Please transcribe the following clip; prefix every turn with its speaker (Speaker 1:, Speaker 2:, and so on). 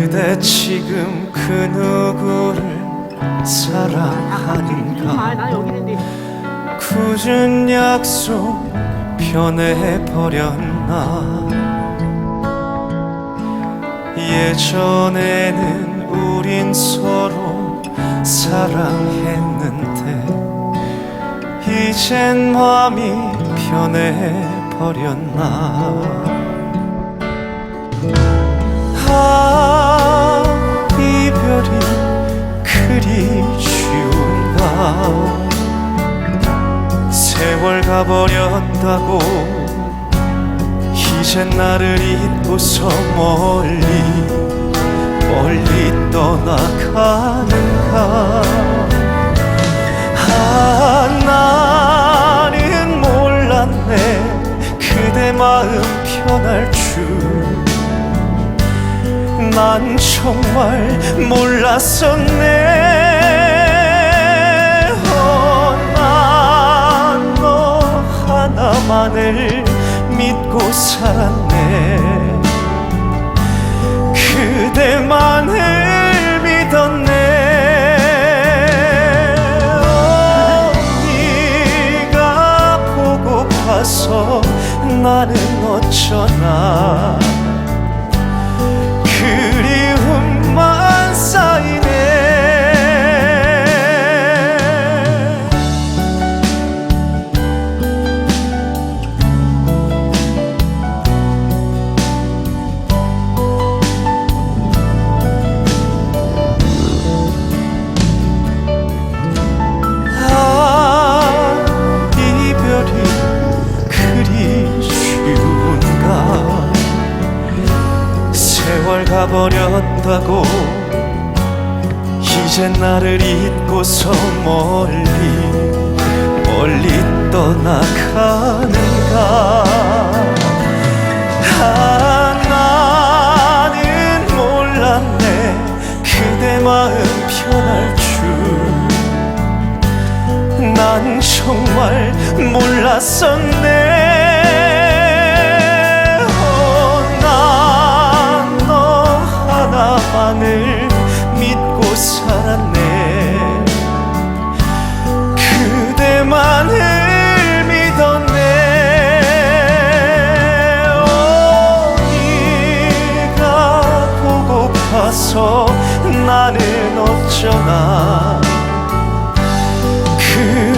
Speaker 1: 그대 지금 그 누구를 사랑하는가?
Speaker 2: 아.
Speaker 1: 굳은 약속 변해버렸나? 예전에는 우린 서로 사랑했는데 이젠 마음이 변해버렸나 가버렸다고. 이젠 나를 잊고서 멀리 멀리 떠나가는가. 아 나는 몰랐네. 그대 마음 편할 줄. 난 정말 몰랐었네 나만을 믿고 살았네. 그대만을 믿었네. 어, 네가 보고파서 나는 어쩌나 세월 가버렸다고. 이젠 나를 잊고서 멀리 멀리 떠나가는가. 아 나는 몰랐네. 그대 마음 편할 줄. 난 정말 몰랐었네 나서 나는 어쩌나. 그